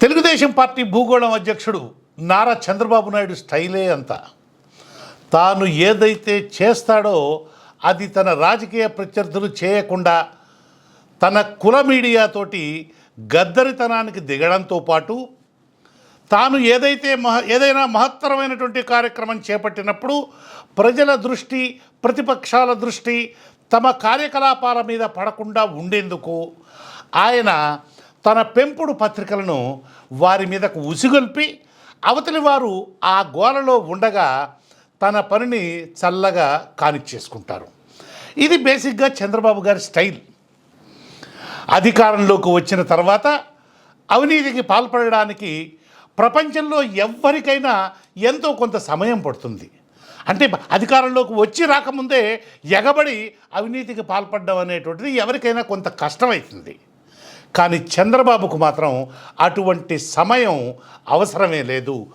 Telugu Desam party భూగోళం అధ్యక్షుడు నారా చంద్రబాబు నాయుడు స్టైలే అంత. తాను ఏదైతే చేస్తాడో అది తన రాజకీయ ప్రత్యర్థులు చేయకుండా తన కుల మీడియాతోటి గద్దరితనానికి దిగడంతో పాటు తాను ఏదైతే మహ ఏదైనా మహత్తరమైనటువంటి కార్యక్రమం చేపట్టినప్పుడు ప్రజల దృష్టి ప్రతిపక్షాల దృష్టి తమ కార్యకలాపాల మీద పడకుండా ఉండేందుకు ఆయన తన పెంపుడు పత్రికలను వారి మీదకు ఉసిగొల్పి అవతలి వారు ఆ గోలలో ఉండగా తన పనిని చల్లగా కానిచ్చేసుకుంటారు. ఇది బేసిక్గా చంద్రబాబు గారి స్టైల్. అధికారంలోకి వచ్చిన తర్వాత అవినీతికి పాల్పడడానికి ప్రపంచంలో ఎవ్వరికైనా ఎంతో కొంత సమయం పడుతుంది. అంటే అధికారంలోకి వచ్చి రాకముందే ఎగబడి అవినీతికి పాల్పడడం అనేటువంటిది ఎవరికైనా కొంత కష్టమవుతుంది కానీ చంద్రబాబుకు మాత్రం అటువంటి సమయం అవసరమే లేదు.